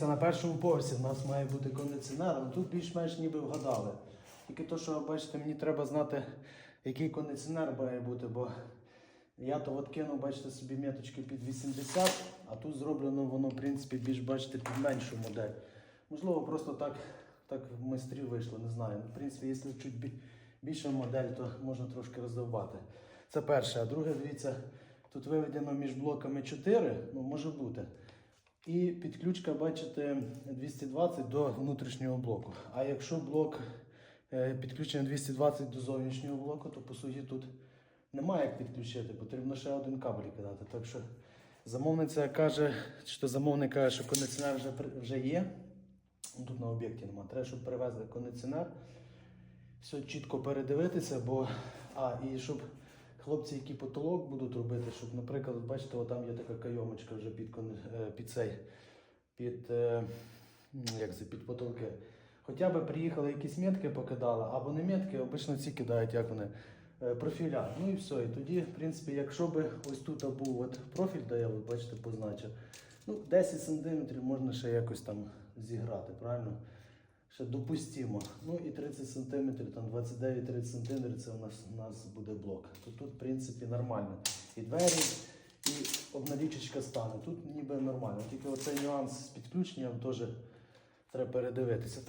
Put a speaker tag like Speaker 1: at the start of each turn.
Speaker 1: Дивіться, на першому поверсі в нас має бути кондиціонер, але тут більш-менш ніби вгадали. Тільки то, що бачите, мені треба знати, який кондиціонер має бути, бо я то от кинув, бачите, собі меточки під 80, а тут зроблено воно, в принципі, більш бачите, під меншу модель. Можливо, просто так, так в майстрів вийшло, не знаю. В принципі, якщо чуть більша модель, то можна трошки роздовбати. Це перше. А друге, дивіться, тут виведено між блоками 4, ну може бути. І підключка, бачите, 220 до внутрішнього блоку. А якщо блок е, підключений 220 до зовнішнього блоку, то по суті тут немає як підключити, потрібно ще один кабель кидати. Так що замовниця каже, що замовник каже, що кондиціонер вже, вже є. Тут на об'єкті немає. Треба, щоб привезли кондиціонер. Все чітко передивитися, бо а, і щоб хлопці, які потолок будуть робити, щоб, наприклад, бачите, там є така кайомочка вже під, е, під цей, під, е, як це, під потолки. Хоча б приїхали якісь метки покидали, або не метки, обично ці кидають, як вони, е, профіля. Ну і все. І тоді, в принципі, якщо би ось тут був от профіль, де я от, бачите, позначив, ну, 10 см можна ще якось там зіграти, правильно? Ще допустимо. Ну і 30 см, там 29-30 см це у нас, у нас буде блок. То тут, в принципі, нормально. І двері, і обналічечка стане. Тут ніби нормально. Тільки оцей нюанс з підключенням теж треба передивитися.